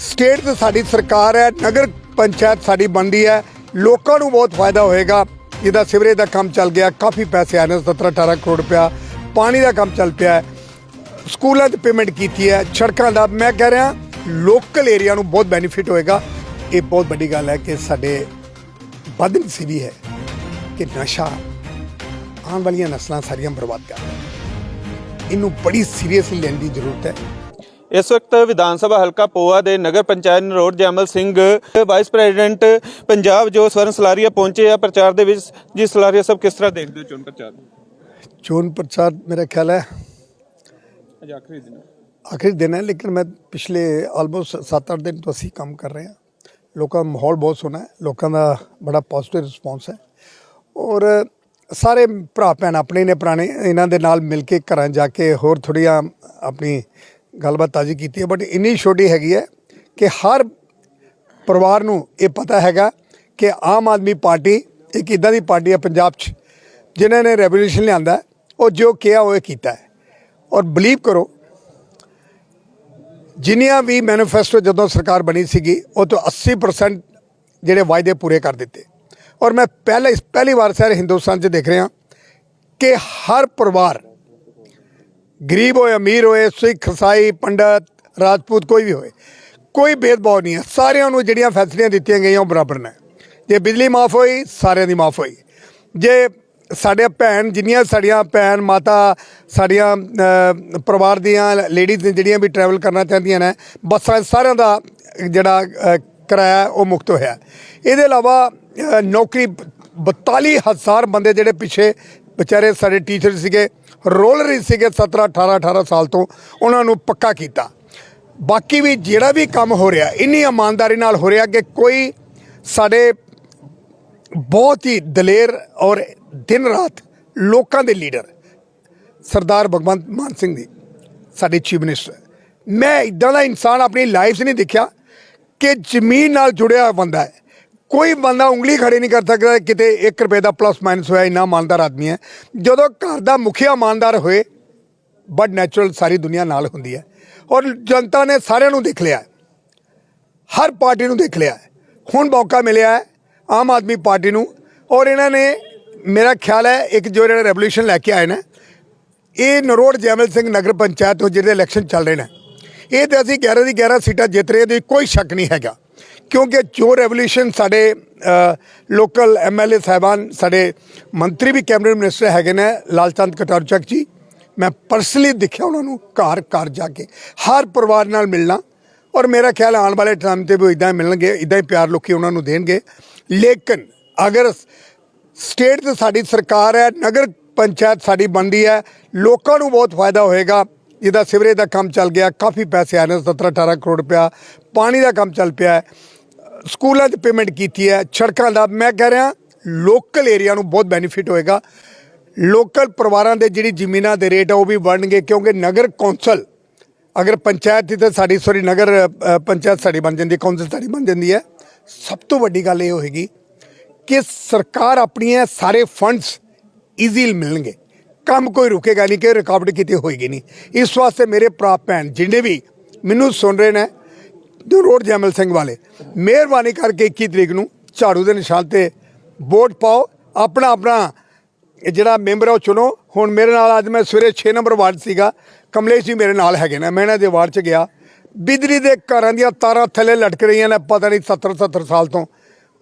State ਤੇ ਸਾਡੀ ਸਰਕਾਰ ਹੈ, ਨਗਰ ਪੰਚਾਇਤ ਸਾਡੀ ਬਣਦੀ ਹੈ। ਲੋਕਾਂ ਨੂੰ ਬਹੁਤ ਫਾਇਦਾ ਹੋਏਗਾ। ਜਿਹਦਾ ਸਿਵਰੇਜ ਦਾ ਕੰਮ ਚੱਲ ਗਿਆ, ਕਾਫੀ ਪੈਸੇ ਆਏ ਨੇ 17 18 ਕਰੋੜ ਰੁਪਇਆ। ਪਾਣੀ ਦਾ ਕੰਮ ਚੱਲ ਪਿਆ ਸਕੂਲਾਂ 'ਚ ਪੇਮੈਂਟ ਕੀਤੀ ਹੈ, ਸੜਕਾਂ ਦਾ, ਮੈਂ ਕਹਿ ਰਿਹਾ ਲੋਕਲ ਏਰੀਆ ਨੂੰ ਬਹੁਤ ਬੈਨੀਫਿਟ ਹੋਏਗਾ। ਇਹ ਬਹੁਤ ਵੱਡੀ ਗੱਲ ਹੈ ਕਿ ਸਾਡੇ ਬਦਨ ਹੈ ਕਿ ਨਸ਼ਾ ਆਉਣ ਵਾਲੀਆਂ ਨਸਲਾਂ ਸਾਰੀਆਂ ਬਰਬਾਦ ਕਰ ਰਿਹਾ ਇਹਨੂੰ ਬੜੀ ਸੀਰੀਅਸਲੀ ਲੈਣ ਦੀ ਜ਼ਰੂਰਤ ਹੈ। ਇਸ ਵਕਤ ਵਿਧਾਨ ਸਭਾ ਹਲਕਾ ਪੋਆ ਦੇ ਨਗਰ ਪੰਚਾਇਤ ਨਰੋੜ ਜੈਮਲ ਸਿੰਘ ਵਾਈਸ ਪ੍ਰੈਜ਼ੀਡੈਂਟ ਪੰਜਾਬ ਜੋ ਸਵਰਨ ਸਲਾਰੀਆ ਪਹੁੰਚੇ ਆ ਪ੍ਰਚਾਰ ਦੇ ਵਿੱਚ। ਜੀ ਸਲਾਰੀਆ ਸਭ ਕਿਸ ਤਰ੍ਹਾਂ ਦੇਖਦੇ ਹੋ ਚੋਣ ਪ੍ਰਚਾਰ ਚੋਣ ਪ੍ਰਚਾਰ ਮੇਰਾ ਖਿਆਲ ਹੈ। ਅੱਜ ਆਖਰੀ ਦਿਨ ਆਖਰੀ ਦਿਨ ਹੈ ਲੇਕਿਨ ਮੈਂ ਪਿਛਲੇ ਆਲਮੋਸਟ 7-8 ਦਿਨ ਤੋਂ ਅਸੀਂ ਕੰਮ ਕਰ ਰਹੇ ਹਾਂ। ਲੋਕਾਂ ਦਾ ਮਾਹੌਲ ਬਹੁਤ ਸੋਹਣਾ ਹੈ ਲੋਕਾਂ ਦਾ ਬੜਾ ਪੋਜ਼ਿਟਿਵ ਰਿਸਪੌਂਸ ਹੈ। ਔਰ ਸਾਰੇ ਭਰਾ ਭੈਣ ਆਪਣੇ ਨੇ ਪੁਰਾਣੇ ਇਹਨਾਂ ਦੇ ਨਾਲ ਮਿਲ ਕੇ ਘਰਾਂ ਜਾ ਕੇ ਹੋਰ ਥੋੜ੍ਹੀਆਂ ਆਪਣੀ ਗੱਲਬਾਤ ਤਾਜ਼ੀ ਕੀਤੀ ਹੈ ਬਟ ਇੰਨੀ ਛੋਟੀ ਹੈਗੀ ਹੈ ਕਿ ਹਰ ਪਰਿਵਾਰ ਨੂੰ ਇਹ ਪਤਾ ਹੈਗਾ ਕਿ ਆਮ ਆਦਮੀ ਪਾਰਟੀ, ਇੱਕ ਇਦਾਂ ਦੀ ਪਾਰਟੀ ਹੈ ਪੰਜਾਬ 'ਚ ਜਿਨ੍ਹਾਂ ਨੇ ਰੈਵੋਲੂਸ਼ਨ ਲਿਆਂਦਾ ਉਹ ਜੋ ਕਿਹਾ ਉਹ ਕੀਤਾ ਹੈ। ਔਰ ਬਲੀਵ ਕਰੋ, ਜਿੰਨੀਆਂ ਵੀ ਮੈਨੀਫੈਸਟੋ ਜਦੋਂ ਸਰਕਾਰ ਬਣੀ ਸੀਗੀ, ਉਹ ਤੋਂ 80% ਜਿਹੜੇ ਵਾਅਦੇ ਪੂਰੇ ਕਰ ਦਿੱਤੇ। ਔਰ ਮੈਂ ਪਹਿਲੇ, ਪਹਿਲੀ ਵਾਰ ਸਾਰੇ ਹਿੰਦੁਸਤਾਨ 'ਚ ਦੇਖ ਰਿਹਾ ਕਿ ਹਰ ਪਰਿਵਾਰ ਗਰੀਬ ਹੋਏ ਅਮੀਰ ਹੋਏ ਸਿੱਖ ਈਸਾਈ ਪੰਡਤ ਰਾਜਪੂਤ ਕੋਈ ਵੀ ਹੋਏ ਕੋਈ ਭੇਦਭਾਵ ਨਹੀਂ ਹੈ। ਸਾਰਿਆਂ ਨੂੰ ਜਿਹੜੀਆਂ ਫੈਸਿਲਿਟੀਆਂ ਦਿੱਤੀਆਂ ਗਈਆਂ ਉਹ ਬਰਾਬਰ ਨੇ। ਜੇ ਬਿਜਲੀ ਮਾਫ ਹੋਈ ਸਾਰਿਆਂ ਦੀ ਮਾਫ ਹੋਈ। ਜੇ ਸਾਡੇ ਭੈਣ ਜਿੰਨੀਆਂ ਸਾਡੀਆਂ ਭੈਣ ਮਾਤਾ ਸਾਡੀਆਂ ਪਰਿਵਾਰ ਦੀਆਂ ਲੇਡੀਜ਼ ਨੇ ਜਿਹੜੀਆਂ ਵੀ ਟਰੈਵਲ ਕਰਨਾ ਚਾਹੁੰਦੀਆਂ ਨੇ ਬੱਸਾਂ ਸਾਰਿਆਂ ਦਾ ਜਿਹੜਾ ਕਿਰਾਇਆ ਉਹ ਮੁਕਤ ਹੋਇਆ। ਇਹਦੇ ਇਲਾਵਾ ਅ, ਨੌਕਰੀ 42000 ਬੰਦੇ ਜਿਹੜੇ ਪਿੱਛੇ ਵਿਚਾਰੇ ਸਾਡੇ ਟੀਚਰ ਸੀਗੇ ਰੋਲਰ ਹੀ ਸੀਗੇ 17 18 18 ਸਾਲ ਤੋਂ, ਉਹਨਾਂ ਨੂੰ ਪੱਕਾ ਕੀਤਾ। ਬਾਕੀ ਵੀ ਜਿਹੜਾ ਵੀ ਕੰਮ ਹੋ ਰਿਹਾ, ਇੰਨੀ ਇਮਾਨਦਾਰੀ ਨਾਲ ਹੋ ਰਿਹਾ ਕਿ ਕੋਈ ਸਾਡੇ ਬਹੁਤ ਹੀ ਦਲੇਰ ਔਰ ਦਿਨ ਰਾਤ ਲੋਕਾਂ ਦੇ ਲੀਡਰ ਸਰਦਾਰ ਭਗਵੰਤ ਮਾਨ ਸਿੰਘ ਜੀ ਸਾਡੇ ਚੀਫ ਮਿਨਿਸਟਰ ਮੈਂ ਇਦਾਂ ਦਾ ਇਨਸਾਨ ਆਪਣੀ ਲਾਈਫ 'ਚ ਨਹੀਂ ਦੇਖਿਆ ਕਿ ਜ਼ਮੀਨ ਨਾਲ ਜੁੜਿਆ ਹੋਇਆ ਬੰਦਾ ਹੈ। ਕੋਈ ਬੰਦਾ ਉਂਗਲੀ ਖੜੀ ਨਹੀਂ ਕਰ ਸਕਦਾ, ਕਿਤੇ 1 ਰੁਪਏ ਦਾ ਪਲੱਸ ਮਾਈਨਸ ਹੋਇਆ, ਇੰਨਾ ਇਮਾਨਦਾਰ ਆਦਮੀ ਹੈ। ਜਦੋਂ ਘਰ ਦਾ ਮੁਖੀਆ ਇਮਾਨਦਾਰ ਹੋਏ ਬਟ ਨੈਚੁਰਲ ਸਾਰੀ ਦੁਨੀਆ ਨਾਲ ਹੁੰਦੀ ਹੈ। ਔਰ ਜਨਤਾ ਨੇ ਸਾਰਿਆਂ ਨੂੰ ਦੇਖ ਲਿਆ ਹਰ ਪਾਰਟੀ ਨੂੰ ਦੇਖ ਲਿਆ ਹੁਣ ਮੌਕਾ ਮਿਲਿਆ ਹੈ ਆਮ ਆਦਮੀ ਪਾਰਟੀ ਨੂੰ। ਔਰ ਇਹਨਾਂ ਨੇ, ਮੇਰਾ ਖਿਆਲ ਹੈ, ਇੱਕ ਜੋ ਜਿਹੜਾ ਰੈਵੋਲੂਸ਼ਨ ਲੈ ਕੇ ਆਏ ਨੇ, ਇਹ ਨਰੋੜ ਜੈਮਲ ਸਿੰਘ ਨਗਰ ਪੰਚਾਇਤ ਤੋਂ ਜਿਹੜੇ ਇਲੈਕਸ਼ਨ ਚੱਲ ਰਹੇ ਨੇ। ਇਹ ਤੇ ਅਸੀਂ 11 ਦੀ 11 ਸੀਟਾਂ ਜਿੱਤ ਰਹੇ ਦੀ ਕੋਈ ਸ਼ੱਕ ਨਹੀਂ ਹੈਗਾ। ਕਿਉਂਕਿ ਜੋ ਰੈਵੋਲੂਸ਼ਨ ਸਾਡੇ ਲੋਕਲ ਐਮਐਲਏ ਸਾਹਿਬਾਨ, ਸਾਡੇ ਮੰਤਰੀ ਵੀ ਕੈਬਨਿਟ ਮਿਨਿਸਟਰ ਹੈਗੇ ਨੇ, ਲਾਲਚੰਦ ਕਟਾਰਚਕ ਜੀ। ਮੈਂ ਪਰਸਨਲੀ ਦੇਖਿਆ ਉਹਨਾਂ ਨੂੰ ਘਰ ਘਰ ਜਾ ਕੇ। ਹਰ ਪਰਿਵਾਰ ਨਾਲ ਮਿਲਣਾ। ਔਰ ਮੇਰਾ ਖਿਆਲ ਆਉਣ ਵਾਲੇ ਟਾਈਮ ਤੇ ਵੀ ਇਦਾਂ ਮਿਲਣਗੇ ਇਦਾਂ ਹੀ ਪਿਆਰ ਲੋਕੀ ਉਹਨਾਂ ਨੂੰ ਦੇਣਗੇ। ਲੇਕਿਨ ਅਗਰ ਸਟੇਟ ਤੇ ਸਾਡੀ ਸਰਕਾਰ ਹੈ, ਨਗਰ ਪੰਚਾਇਤ ਸਾਡੀ ਬਣਦੀ ਹੈ, ਲੋਕਾਂ ਨੂੰ ਬਹੁਤ ਫਾਇਦਾ ਹੋਏਗਾ। ਜਿਹਦਾ ਸਿਵਰੇਜ ਦਾ ਕੰਮ ਚੱਲ ਗਿਆ, ਕਾਫੀ ਪੈਸੇ ਆਏ ਨੇ 17 18 ਕਰੋੜ ਰੁਪਇਆ, ਪਾਣੀ ਦਾ ਕੰਮ ਚੱਲ ਪਿਆ ਸਕੂਲਾਂ 'ਚ ਪੇਮੈਂਟ ਕੀਤੀ ਹੈ, ਸੜਕਾਂ ਦਾ, ਮੈਂ ਕਹਿ ਰਿਹਾ ਲੋਕਲ ਏਰੀਆ ਨੂੰ ਬਹੁਤ ਬੈਨੀਫਿਟ ਹੋਏਗਾ। ਲੋਕਲ ਪਰਿਵਾਰਾਂ ਦੇ ਜਿਹੜੀ ਜ਼ਮੀਨਾਂ ਦੇ ਰੇਟ ਆ ਉਹ ਵੀ ਵੜਨਗੇ ਕਿਉਂਕਿ ਨਗਰ ਕੌਂਸਲ, ਅਗਰ ਪੰਚਾਇਤ ਦੀ ਸਾਡੀ ਸੋਰੀ ਨਗਰ ਪੰਚਾਇਤ ਸਾਡੀ ਬਣ ਜਾਂਦੀ ਹੈ, ਕੌਂਸਲ ਸਾਡੀ ਬਣ ਜਾਂਦੀ ਹੈ। ਸਭ ਤੋਂ ਵੱਡੀ ਗੱਲ ਇਹ ਹੋਏਗੀ ਕਿ ਸਰਕਾਰ ਆਪਣੀਆਂ ਸਾਰੇ ਫੰਡਸ ਈਜ਼ੀਲ ਮਿਲਣਗੇ। ਕੰਮ ਕੋਈ ਰੁਕੇਗਾ ਨਹੀਂ, ਕਿ ਰੁਕਾਵਟ ਕਿਤੇ ਹੋਏਗੀ ਨਹੀਂ। ਇਸ ਵਾਸਤੇ ਮੇਰੇ ਭਰਾ, ਭੈਣ, ਜਿੰਨੇ ਵੀ ਮੈਨੂੰ ਸੁਣ ਰਹੇ ਨੇ ਰੋਡ ਜੈਮਲ ਸਿੰਘ ਵਾਲੇ, ਮਿਹਰਬਾਨੀ ਕਰਕੇ 21 ਤਰੀਕ ਨੂੰ ਝਾੜੂ ਦੇ ਨਿਸ਼ਾਨ ਤੇ ਵੋਟ ਪਾਓ, ਆਪਣਾ ਆਪਣਾ ਜਿਹੜਾ ਮੈਂਬਰ ਆ ਉਹ ਚੁਣੋ। ਹੁਣ ਮੇਰੇ ਨਾਲ ਅੱਜ ਮੈਂ ਸਵੇਰੇ 6 ਨੰਬਰ ਵਾਰਡ ਸੀਗਾ, ਕਮਲੇਸ਼ ਜੀ ਮੇਰੇ ਨਾਲ ਹੈਗੇ ਨੇ, ਮੈਂ ਇਹਨਾਂ ਦੇ ਵਾਰਡ 'ਚ ਗਿਆ। ਬਿਜਲੀ ਦੇ ਘਰਾਂ ਦੀਆਂ ਤਾਰਾਂ ਥੱਲੇ ਲਟਕ ਰਹੀਆਂ ਨੇ, ਪਤਾ ਨਹੀਂ 70 70 ਸਾਲ ਤੋਂ।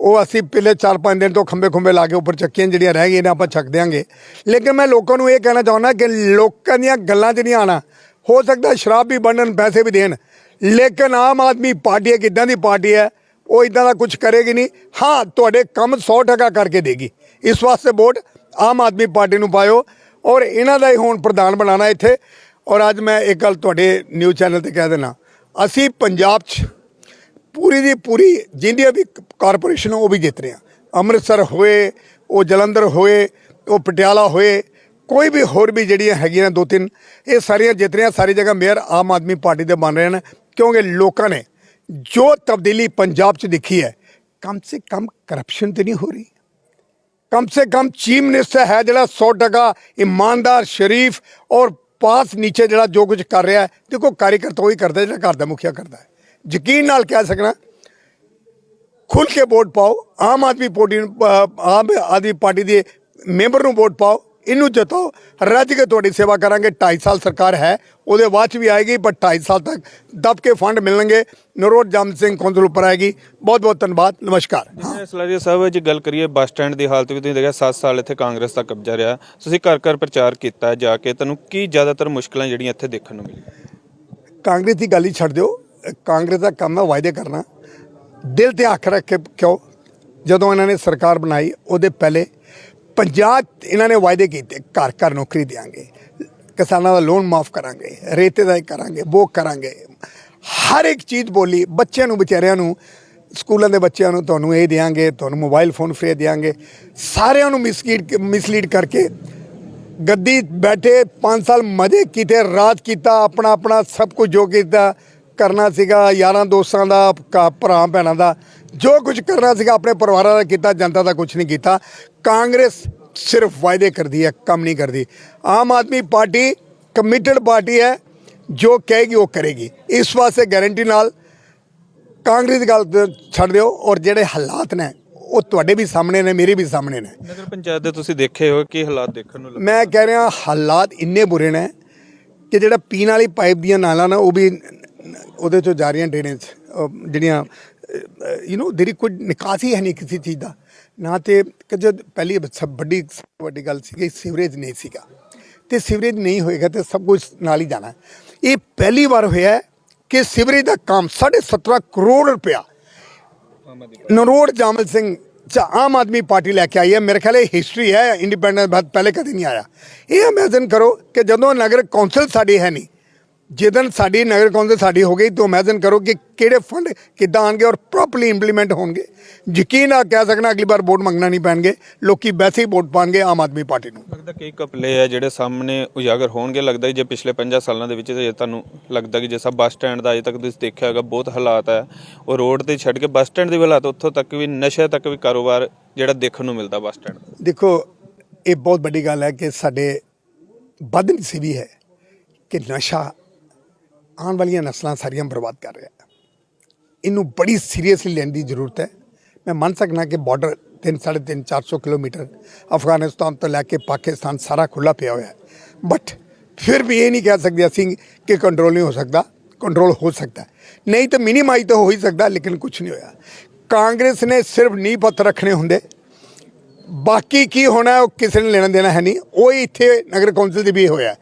ਉਹ ਅਸੀਂ ਪਿਛਲੇ 4-5 ਦਿਨ ਤੋਂ ਖੰਬੇ ਖੁੰਬੇ ਲਾ ਕੇ ਉੱਪਰ ਚੱਕੀਆਂ ਜਿਹੜੀਆਂ ਰਹਿ ਗਈਆਂ ਨੇ, ਆਪਾਂ ਚੱਕ ਦਿਆਂਗੇ। ਲੇਕਿਨ ਮੈਂ ਲੋਕਾਂ ਨੂੰ ਇਹ ਕਹਿਣਾ ਚਾਹੁੰਦਾ ਕਿ ਲੋਕਾਂ ਦੀਆਂ ਗੱਲਾਂ 'ਚ ਨਹੀਂ ਆਣਾ ਹੋ ਸਕਦਾ ਸ਼ਰਾਬ ਵੀ ਵੰਡਣ, ਪੈਸੇ ਵੀ ਦੇਣ। ਲੇਕਿਨ ਆਮ ਆਦਮੀ ਪਾਰਟੀ ਇੱਕ ਇਦਾਂ ਦੀ ਪਾਰਟੀ ਹੈ, ਉਹ ਇਦਾਂ ਦਾ ਕੁਝ ਕਰੇਗੀ ਨਹੀਂ। ਹਾਂ, ਤੁਹਾਡੇ ਕੰਮ 100% ਕਰਕੇ ਦੇਗੀ। ਇਸ ਵਾਸਤੇ ਵੋਟ ਆਮ ਆਦਮੀ ਪਾਰਟੀ ਨੂੰ ਪਾਇਓ ਔਰ ਇਹਨਾਂ ਦਾ ਹੀ ਹੁਣ ਪ੍ਰਧਾਨ ਬਣਾਉਣਾ ਇੱਥੇ। ਔਰ ਅੱਜ ਮੈਂ ਇੱਕ ਗੱਲ ਤੁਹਾਡੇ ਨਿਊਜ਼ ਚੈਨਲ ਤੇ ਕਹਿ ਦੇਣਾ ਅਸੀਂ ਪੰਜਾਬ 'ਚ ਪੂਰੀ ਦੀ ਪੂਰੀ ਜਿੰਨੀਆਂ ਵੀ ਕਾਰਪੋਰੇਸ਼ਨ ਉਹ ਵੀ ਜਿੱਤ ਰਹੇ ਆ ਅੰਮ੍ਰਿਤਸਰ ਹੋਏ, ਉਹ ਜਲੰਧਰ ਹੋਏ, ਉਹ ਪਟਿਆਲਾ ਹੋਏ, ਕੋਈ ਵੀ ਹੋਰ ਵੀ ਜਿਹੜੀਆਂ ਹੈਗੀਆਂ ਦੋ ਤਿੰਨ, ਇਹ ਸਾਰੀਆਂ ਜਿੱਤ ਰਹੀਆਂ ਸਾਰੀ ਜਗ੍ਹਾ ਮੇਅਰ ਆਮ ਆਦਮੀ ਪਾਰਟੀ ਦੇ ਬਣ ਰਹੇ ਨੇ ਕਿਉਂਕਿ ਲੋਕਾਂ ਨੇ ਜੋ ਤਬਦੀਲੀ ਪੰਜਾਬ 'ਚ ਦੇਖੀ ਹੈ, ਕਮ ਸੇ ਕਮ ਕਰਪਸ਼ਨ ਤੇ ਨਹੀਂ ਹੋ ਰਹੀ। ਕਮ ਸੇ ਕਮ ਚੀਫ ਮਿਨਿਸਟਰ ਹੈ ਜਿਹੜਾ 100% ਇਮਾਨਦਾਰ, ਸ਼ਰੀਫ ਔਰ ਪਾਸ ਨੀਚੇ ਜਿਹੜਾ ਜੋ ਕੁਝ ਕਰ ਰਿਹਾ ਹੈ, ਦੇਖੋ ਕਾਰੀਕਰਤਾ ਉਹੀ ਕਰਦਾ ਜਿਹੜਾ ਘਰ ਦਾ ਮੁਖੀਆ ਕਰਦਾ ਹੈ। ਯਕੀਨ ਨਾਲ ਕਹਿ ਸਕਣਾ ਖੁੱਲ ਕੇ ਵੋਟ ਪਾਓ, ਆਮ ਆਦਮੀ ਪਾਰਟੀ ਨੂੰ ਆਮ ਆਦਮੀ ਪਾਰਟੀ ਦੇ ਮੈਂਬਰ ਨੂੰ ਵੋਟ ਪਾਓ ਇਹਨੂੰ ਜਿਤਾਓ ਰੱਜ ਕੇ ਤੁਹਾਡੀ ਸੇਵਾ ਕਰਾਂਗੇ। 2.5 ਸਾਲ ਸਰਕਾਰ ਹੈ ਉਹਦੇ ਬਾਅਦ 'ਚ ਵੀ ਆਏਗੀ ਪਰ 2.5 ਸਾਲ ਤੱਕ ਦਬ ਕੇ ਫੰਡ ਮਿਲਣਗੇ। ਨਰੋਟ ਜਮ ਸਿੰਘ ਕੌਂਸਲ ਉੱਪਰ ਆਏਗੀ। ਬਹੁਤ ਬਹੁਤ ਧੰਨਵਾਦ। ਨਮਸਕਾਰ। ਸਲਾਰੀਆ ਸਾਹਿਬ ਜੇ ਗੱਲ ਕਰੀਏ ਬੱਸ ਸਟੈਂਡ ਦੀ ਹਾਲਤ ਵੀ ਤੁਸੀਂ ਦੇਖਿਆ 7 ਸਾਲ ਇੱਥੇ ਕਾਂਗਰਸ ਦਾ ਕਬਜ਼ਾ ਰਿਹਾ। ਤੁਸੀਂ ਘਰ ਘਰ ਪ੍ਰਚਾਰ ਕੀਤਾ ਜਾ ਕੇ ਤੁਹਾਨੂੰ ਕੀ ਜ਼ਿਆਦਾਤਰ ਮੁਸ਼ਕਲਾਂ ਜਿਹੜੀਆਂ ਇੱਥੇ ਦੇਖਣ ਨੂੰ ਮਿਲੀਆਂ? ਕਾਂਗਰਸ ਦੀ ਗੱਲ ਹੀ ਛੱਡ ਦਿਓ। ਕਾਂਗਰਸ ਦਾ ਕੰਮ ਹੈ ਵਾਅਦੇ ਕਰਨਾ। ਦਿਲ ਤੇ ਅੱਖ ਰੱਖ ਕੇ ਕਿਉਂ? ਜਦੋਂ ਇਹਨਾਂ ਨੇ ਸਰਕਾਰ ਬਣਾਈ ਉਹਦੇ ਪਹਿਲੇ ਪੰਜਾਬ ਇਹਨਾਂ ਨੇ ਵਾਅਦੇ ਕੀਤੇ, ਘਰ ਘਰ ਨੌਕਰੀ ਦੇਵਾਂਗੇ ਕਿਸਾਨਾਂ ਦਾ ਲੋਨ ਮਾਫ ਕਰਾਂਗੇ, ਰੇਤੇ ਦਾ ਇਹ ਕਰਾਂਗੇ ਬੋ ਕਰਾਂਗੇ। ਹਰ ਇੱਕ ਚੀਜ਼ ਬੋਲੀ, ਬੱਚਿਆਂ ਨੂੰ, ਵਿਚਾਰਿਆਂ ਨੂੰ, ਸਕੂਲਾਂ ਦੇ ਬੱਚਿਆਂ ਨੂੰ ਤੁਹਾਨੂੰ ਇਹ ਦੇਵਾਂਗੇ ਤੁਹਾਨੂੰ ਮੋਬਾਈਲ ਫੋਨ ਫ੍ਰੀ ਦੇਵਾਂਗੇ ਸਾਰਿਆਂ ਨੂੰ ਮਿਸਲੀਡ ਮਿਸਲੀਡ ਕਰਕੇ ਗੱਦੀ ਬੈਠੇ 5 ਸਾਲ ਮਜ਼ੇ ਕੀਤੇ ਰਾਜ ਕੀਤਾ ਆਪਣਾ ਆਪਣਾ ਸਭ ਕੁਝ ਜੋ ਕੀਤਾ ਕਰਨਾ ਸੀਗਾ ਯਾਰਾਂ ਦੋਸਤਾਂ ਦਾ ਕ- ਭਰਾ ਭੈਣਾਂ ਦਾ ਜੋ ਕੁਝ ਕਰਨਾ ਸੀਗਾ ਆਪਣੇ ਪਰਿਵਾਰਾਂ ਦਾ ਕੀਤਾ ਜਨਤਾ ਦਾ ਕੁਝ ਨਹੀਂ ਕੀਤਾ। ਕਾਂਗਰਸ ਸਿਰਫ ਵਾਅਦੇ ਕਰਦੀ ਹੈ ਕੰਮ ਨਹੀਂ ਕਰਦੀ। Aam Aadmi party committed party ਹੈ ਜੋ ਕਹੇਗੀ ਉਹ ਕਰੇਗੀ। ਇਸ ਵਾਸਤੇ ਗਾਰੰਟੀ ਨਾਲ ਕਾਂਗਰਸ ਦੀ ਗੱਲ ਤੇ ਛੱਡ ਦਿਓ ਔਰ ਜਿਹੜੇ ਹਾਲਾਤ ਨੇ ਉਹ ਤੁਹਾਡੇ ਵੀ ਸਾਹਮਣੇ ਨੇ ਮੇਰੇ ਵੀ ਸਾਹਮਣੇ ਨੇ। ਨਗਰ ਪੰਚਾਇਤ ਦੇ ਤੁਸੀਂ ਦੇਖੇ ਹੋ ਕੀ ਹਾਲਾਤ ਦੇਖਣ ਨੂੰ ਲੱਗੇ ਮੈਂ ਕਹਿ ਰਿਹਾ ਹਾਲਾਤ ਇੰਨੇ ਬੁਰੇ ਨੇ ਕਿ ਜਿਹੜਾ ਪੀਣ ਵਾਲੀ ਪਾਈਪ ਦੀਆਂ ਨਾਲਾਂ ਨਾ ਉਹ ਵੀ ਉਹਦੇ ਚੋਂ ਜਾ ਰਹੀਆਂ ਡਰੇਨੇਜ ਜਿਹੜੀਆਂ ਯੂ نو ਦੇਰੀ ਕੋਈ ਨਿਕਾਸੀ ਹੈ ਨਹੀਂ ਕਿਸੇ ਚੀਜ਼ ਦਾ। ਨਾ ਤੇ ਕਿ ਜਦ ਪਹਿਲੀ ਸਭ ਵੱਡੀ, ਸਭ ਤੋਂ ਵੱਡੀ ਗੱਲ ਸੀ ਸੀਵਰੇਜ ਨਹੀਂ ਸੀਗਾ। ਤੇ ਸੀਵਰੇਜ ਨਹੀਂ ਹੋਏਗਾ ਤੇ ਸਭ ਕੁਝ ਨਾਲ ਹੀ ਜਾਣਾ। ਇਹ ਪਹਿਲੀ ਵਾਰ ਹੋਇਆ ਕਿ ਸੀਵਰੇਜ ਦਾ ਕੰਮ 17.5 ਕਰੋੜ ਰੁਪਇਆ ਨਰੋੜ ਜਾਮਲ ਸਿੰਘ ਚ ਆਮ ਆਦਮੀ ਪਾਰਟੀ ਲੈ ਕੇ ਆਈ ਹੈ। ਮੇਰੇ ਖਿਆਲ ਇਹ ਹਿਸਟਰੀ ਹੈ ਇੰਡੀਪੈਂਡੈਂਸ ਬਾਅਦ ਪਹਿਲੇ ਕਦੇ ਨਹੀਂ ਆਇਆ। ਇਹ ਇਮੇਜਿਨ ਕਰੋ ਕਿ ਜਦੋਂ ਨਗਰ ਕੌਂਸਲ ਸਾਡੀ ਹੈ ਨਹੀਂ ਜਿੱਦਣ ਸਾਡੀ ਨਗਰ ਕੌਂਸਲ ਸਾਡੀ ਹੋ ਗਈ ਤਾਂ ਇਮੇਜਿਨ ਕਰੋ ਕਿ ਕਿਹੜੇ ਫੰਡ ਕਿੱਦਾਂ ਆਣਗੇ ਔਰ ਪ੍ਰੋਪਰਲੀ ਇੰਪਲੀਮੈਂਟ ਹੋਣਗੇ। ਯਕੀਨ ਆ ਕਹਿ ਸਕਣਾ ਅਗਲੀ ਵਾਰ ਵੋਟ ਮੰਗਣਾ ਨਹੀਂ ਪੈਣਗੇ ਲੋਕੀ ਵੈਸੇ ਹੀ ਵੋਟ ਪਾਣਗੇ ਆਮ ਆਦਮੀ ਪਾਰਟੀ ਨੂੰ। ਲੱਗਦਾ ਕਈ ਕਪਲੇ ਆ ਜਿਹੜੇ ਸਾਹਮਣੇ ਉਜਾਗਰ ਹੋਣਗੇ ਲੱਗਦਾ ਜੇ ਪਿਛਲੇ 50 ਸਾਲਾਂ ਦੇ ਵਿੱਚ ਜੇ ਤੁਹਾਨੂੰ ਲੱਗਦਾ ਕਿ ਜਿਸਾ ਬੱਸ ਸਟੈਂਡ ਦਾ ਅਜੇ ਤੱਕ ਤੁਸੀਂ ਦੇਖਿਆ ਹੋਗਾ ਬਹੁਤ ਹਾਲਾਤ ਹੈ ਉਹ ਰੋਡ ਤੇ ਛੱਡ ਕੇ ਬੱਸ ਸਟੈਂਡ ਦੇ ਹਾਲਾਤ ਉੱਥੋਂ ਤੱਕ ਵੀ ਨਸ਼ੇ ਤੱਕ ਵੀ ਕਾਰੋਬਾਰ ਜਿਹੜਾ ਦੇਖਣ ਨੂੰ ਮਿਲਦਾ ਬੱਸ ਸਟੈਂਡ ਦਾ। ਦੇਖੋ ਇਹ ਬਹੁਤ ਵੱਡੀ ਗੱਲ ਹੈ ਕਿ ਸਾਡੇ ਬਦਨਸੀਬੀ ਹੈ ਕਿ ਨਸ਼ਾ ਆਉਣ ਵਾਲੀਆਂ ਨਸਲਾਂ ਸਾਰੀਆਂ ਬਰਬਾਦ ਕਰ ਰਿਹਾ ਹੈ। ਇਹਨੂੰ ਬੜੀ ਸੀਰੀਅਸਲੀ ਲੈਣ ਦੀ ਜ਼ਰੂਰਤ ਹੈ। ਮੈਂ ਮੰਨ ਸਕਦਾ ਕਿ ਬਾਰਡਰ 3 3.5 400 ਕਿਲੋਮੀਟਰ ਅਫਗਾਨਿਸਤਾਨ ਤੋਂ ਲੈ ਕੇ ਪਾਕਿਸਤਾਨ ਸਾਰਾ ਖੁੱਲਾ ਪਿਆ ਹੋਇਆ ਹੈ। ਬਟ ਫਿਰ ਵੀ ਇਹ ਨਹੀਂ ਕਹਿ ਸਕਦੇ ਅਸੀਂ ਕਿ ਕੰਟਰੋਲ ਨਹੀਂ ਹੋ ਸਕਦਾ। ਕੰਟਰੋਲ ਹੋ ਸਕਦਾ ਨਹੀਂ ਤਾਂ ਮਿਨੀਮਾਈਜ਼ ਤਾਂ ਹੋ ਹੀ ਸਕਦਾ, ਲੇਕਿਨ ਕੁਝ ਨਹੀਂ ਹੋਇਆ। ਕਾਂਗਰਸ ਨੇ ਸਿਰਫ ਨੀਂਹ ਪੱਥਰ ਰੱਖਣੇ ਹੁੰਦੇ। ਬਾਕੀ ਕੀ ਹੋਣਾ ਉਹ ਕਿਸੇ ਨੇ ਲੈਣਾ ਦੇਣਾ ਹੈ ਨਹੀਂ। ਉਹ ਹੀ ਇੱਥੇ ਨਗਰ ਕੌਂਸਲ ਦੇ ਵੀ ਹੋਇਆ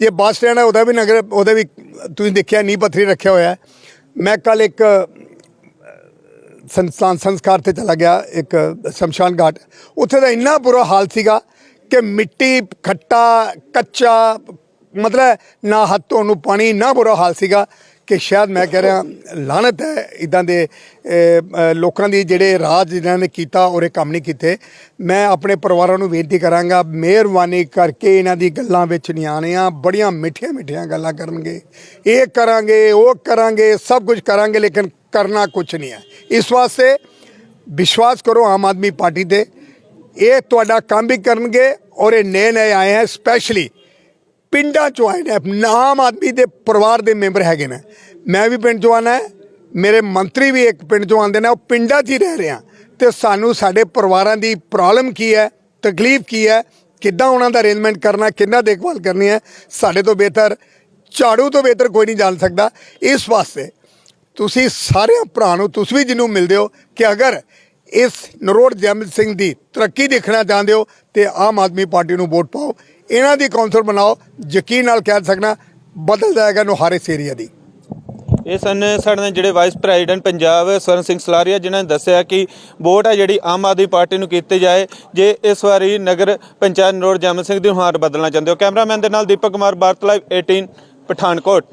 ਜੇ ਬੱਸ ਸਟੈਂਡ ਹੈ ਉਹਦਾ ਵੀ ਨਗਰ, ਉਹਦੇ ਵੀ ਤੁਸੀਂ ਦੇਖਿਆ ਨੀ ਪੱਥਰੀ ਰੱਖਿਆ ਹੋਇਆ ਮੈਂ ਕੱਲ ਇੱਕ ਸੰਸਥਾਨ, ਸੰਸਕਾਰ ਤੇ ਚਲਾ ਗਿਆ, ਇੱਕ ਸ਼ਮਸ਼ਾਨ ਘਾਟ। ਉੱਥੇ ਦਾ ਇੰਨਾ ਬੁਰਾ ਹਾਲ ਸੀਗਾ ਕਿ ਮਿੱਟੀ, ਖੱਟਾ, ਕੱਚਾ, ਮਤਲਬ ਨਾ ਹੱਥ ਧੋਣ ਨੂੰ ਪਾਣੀ, ਨਾ ਬੁਰਾ ਹਾਲ ਸੀਗਾ। ਕਿ ਸ਼ਾਇਦ ਮੈਂ ਕਹਿ ਰਿਹਾ ਲਾਨਤ ਹੈ ਇਦਾਂ ਦੇ ਲੋਕਾਂ ਦੀ ਜਿਹੜੇ ਰਾਜ ਜਿਨ੍ਹਾਂ ਨੇ ਕੀਤਾ ਔਰ ਇਹ ਕੰਮ ਨਹੀਂ ਕੀਤੇ। ਮੈਂ ਆਪਣੇ ਪਰਿਵਾਰਾਂ ਨੂੰ ਬੇਨਤੀ ਕਰਾਂਗਾ, ਮਿਹਰਬਾਨੀ ਕਰਕੇ ਇਹਨਾਂ ਦੀ ਗੱਲਾਂ ਵਿੱਚ ਨਹੀਂ ਆਣੀਆਂ ਬੜੀਆਂ ਮਿੱਠੀਆਂ ਮਿੱਠੀਆਂ ਗੱਲਾਂ ਕਰਨਗੇ। ਇਹ ਕਰਾਂਗੇ, ਉਹ ਕਰਾਂਗੇ, ਸਭ ਕੁਝ ਕਰਾਂਗੇ, ਲੇਕਿਨ ਕਰਨਾ ਕੁਝ ਨਹੀਂ ਹੈ। ਇਸ ਵਾਸਤੇ ਵਿਸ਼ਵਾਸ ਕਰੋ ਆਮ ਆਦਮੀ ਪਾਰਟੀ ਤੇ। ਇਹ ਤੁਹਾਡਾ ਕੰਮ ਵੀ ਕਰਨਗੇ ਔਰ ਇਹ ਨਏ ਨਏ ਆਏ ਹੈ, ਸਪੈਸ਼ਲੀ ਪਿੰਡਾਂ ਚੋਂ ਆਏ ਨੇ, ਆਮ ਆਦਮੀ ਦੇ ਪਰਿਵਾਰ ਦੇ ਮੈਂਬਰ ਹੈਗੇ ਨੇ। ਮੈਂ ਵੀ ਪਿੰਡ ਚੋਂ ਆਣਾ ਮੇਰੇ ਮੰਤਰੀ ਵੀ ਇੱਕ ਪਿੰਡ ਚੋਂ ਆਉਂਦੇ ਨੇ, ਉਹ ਪਿੰਡਾਂ 'ਚ ਹੀ ਰਹਿ ਰਹੇ ਆ। ਤੇ ਸਾਨੂੰ ਸਾਡੇ ਪਰਿਵਾਰਾਂ ਦੀ ਪ੍ਰੋਬਲਮ ਕੀ ਹੈ, ਤਕਲੀਫ ਕੀ ਹੈ, ਕਿੱਦਾਂ ਉਹਨਾਂ ਦਾ ਅਰੇਂਜਮੈਂਟ ਕਰਨਾ ਕਿੰਨਾ ਦੇਖਭਾਲ ਕਰਨੀ ਹੈ, ਸਾਡੇ ਤੋਂ ਬਿਹਤਰ, ਝਾੜੂ ਤੋਂ ਬਿਹਤਰ ਕੋਈ ਨਹੀਂ ਜਾਣ ਸਕਦਾ। ਇਸ ਵਾਸਤੇ ਤੁਸੀਂ ਸਾਰਿਆਂ ਭਰਾ ਨੂੰ, ਤੁਸੀਂ ਵੀ ਜਿਹਨੂੰ ਮਿਲਦੇ ਹੋ, ਕਿ ਅਗਰ ਇਸ ਨਰੋੜ ਜੈਮਲ ਸਿੰਘ ਦੀ ਤਰੱਕੀ ਦੇਖਣਾ ਚਾਹੁੰਦੇ ਹੋ, ਤੇ ਆਮ ਆਦਮੀ ਪਾਰਟੀ ਨੂੰ ਵੋਟ ਪਾਓ। ਇਹਨਾਂ ਦੀ ਕੌਂਸਲ ਬਣਾਓ, ਯਕੀਨ ਨਾਲ ਕਹਿ ਸਕਣਾ ਬਦਲ ਜਾਏਗਾ ਨੁਹਾਰੇ ਇਸ ਏਰੀਆ ਦੀ। ਇਹ ਸਨ ਸਾਡੇ ਨਾਲ ਜਿਹੜੇ ਵਾਈਸ ਪ੍ਰੈਜ਼ੀਡੈਂਟ ਪੰਜਾਬ ਸਵਰਨ ਸਿੰਘ ਸਲਾਰੀਆ, ਜਿਨ੍ਹਾਂ ਨੇ ਦੱਸਿਆ ਕਿ ਵੋਟ ਆ ਜਿਹੜੀ ਆਮ ਆਦਮੀ ਪਾਰਟੀ ਨੂੰ ਕੀਤੀ ਜਾਏ, ਜੇ ਇਸ ਵਾਰੀ ਨਗਰ ਪੰਚਾਇਤ ਨਰੋੜ ਜਮਨ ਸਿੰਘ ਦੀ ਨੁਹਾਰ ਬਦਲਣਾ ਚਾਹੁੰਦੇ ਹੋ। ਕੈਮਰਾਮੈਨ ਦੇ ਨਾਲ ਦੀਪਕ ਕੁਮਾਰ ਭਾਰਤ ਲਾਈਵ 18 ਪਠਾਨਕੋਟ।